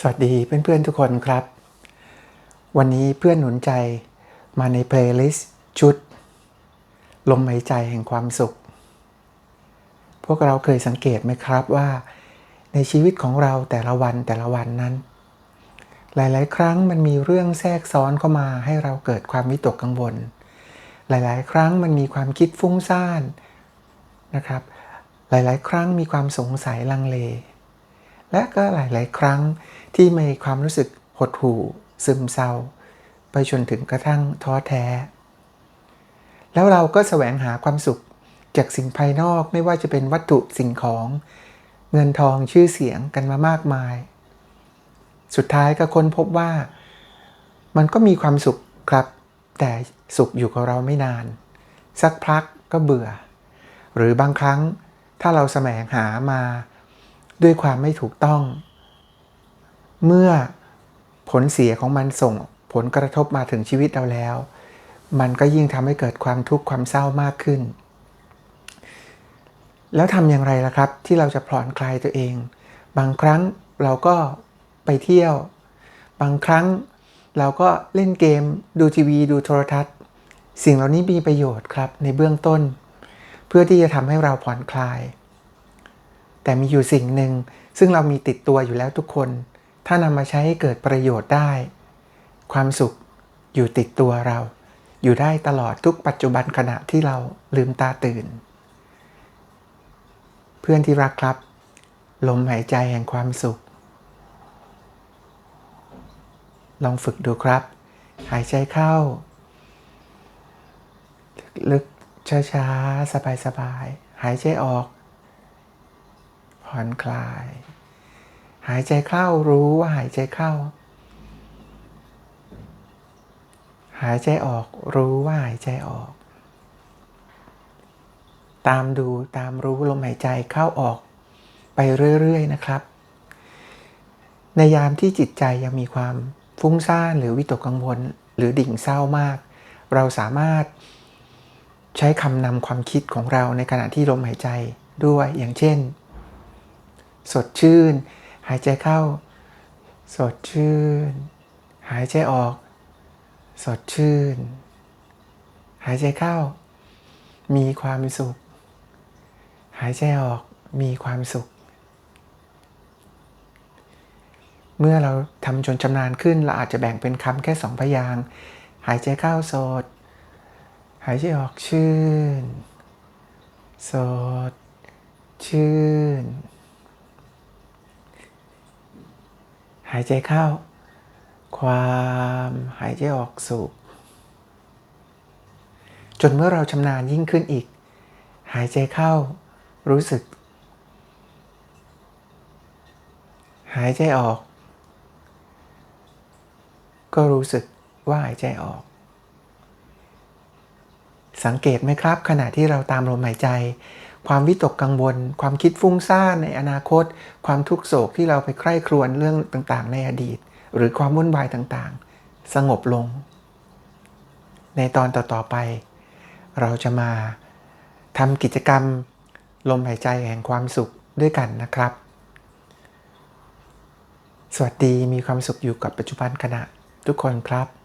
สวัสดีเพื่อนๆทุกคนครับ วันนี้เพื่อนหนุนใจมาในเพลย์ลิสต์ชุด ลมหายใจแห่งความสุข พวกเราเคยสังเกตไหมครับว่า ในชีวิตของเราแต่ละวันแต่ละวันนั้น หลายๆ ครั้งมันมีเรื่องแทรกซ้อนเข้ามาให้เราเกิดความวิตกกังวล หลายๆ ครั้งมันมีความคิดฟุ้งซ่านนะครับ หลายๆ ครั้งมีความสงสัยลังเล และก็หลาย ๆ ครั้งที่มีความรู้สึกหดหู่ ซึมเศร้า ไปจนถึงกระทั่งท้อแท้ แล้วเราก็แสวงหาความสุขจากสิ่งภายนอกไม่ว่าจะเป็นวัตถุสิ่งของเงินทองชื่อเสียงกันมามากมาย สุดท้ายก็ค้นพบว่า มันก็มีความสุขครับ แต่สุขอยู่กับเราไม่นาน สักพักก็เบื่อ หรือบางครั้งถ้าเราแสวงหามา ด้วยความไม่ถูกต้อง เมื่อผลเสียของมันส่งผลกระทบมาถึงชีวิตเราแล้ว มันก็ยิ่งทำให้เกิดความทุกข์ความเศร้ามากขึ้น แล้วทำอย่างไรล่ะครับ ที่เราจะผ่อนคลายตัวเอง บางครั้งเราก็ไปเที่ยว บางครั้งเราก็เล่นเกม ดูทีวี ดูโทรทัศน์ สิ่งเหล่านี้มีประโยชน์ครับในเบื้องต้น เพื่อที่จะทำให้เราผ่อนคลาย แต่มีอยู่สิ่งหนึ่งซึ่งเรามีติดตัวอยู่แล้วทุกคน ถ้านำมาใช้ให้เกิดประโยชน์ได้ ความสุขอยู่ติดตัวเรา อยู่ได้ตลอดทุกปัจจุบันขณะที่เราลืมตาตื่น เพื่อนที่รักครับ ลมหายใจแห่งความสุข ลองฝึกดูครับ หายใจเข้า ลึกช้าๆ สบายๆ หายใจออก ผ่อนคลาย หายใจเข้ารู้ว่าหายใจเข้า หายใจออกรู้ว่าหายใจออก ตามดูตามรู้ลมหายใจเข้าออกไปเรื่อย ๆ นะครับ ในยามที่จิตใจยังมีความฟุ้งซ่านหรือวิตกกังวลหรือดิ่งเศร้ามาก เราสามารถใช้คำนำความคิดของเราในขณะที่ลมหายใจด้วยอย่างเช่น สดชื่น หายใจเข้า สดชื่น หายใจออก สดชื่น หายใจเข้า มีความสุข หายใจออกมีความสุข เมื่อเราทำจนชำนาญขึ้นเราอาจจะแบ่งเป็นคำแค่สองพยางหายใจเข้าสด หายใจออกชื่น สด ชื่น หายใจเข้า ความหายใจออกสุขจนเมื่อเราชำนาญยิ่งขึ้นอีก หายใจเข้า รู้สึก หายใจออก ก็รู้สึกว่าหายใจออก สังเกตไหมครับ ขณะที่เราตามลมหายใจ ความวิตกกังวล ความคิดฟุ้งซ่านในอนาคต ความทุกโศกที่เราไปใคร่ครวญเรื่องต่างๆ ในอดีต หรือความวุ่นวายต่างๆ สงบลง ในตอนต่อๆไป เราจะมาทำกิจกรรม ลมหายใจแห่งความสุขด้วยกันนะครับ สวัสดีมีความสุขอยู่กับปัจจุบันขณะทุกคนครับ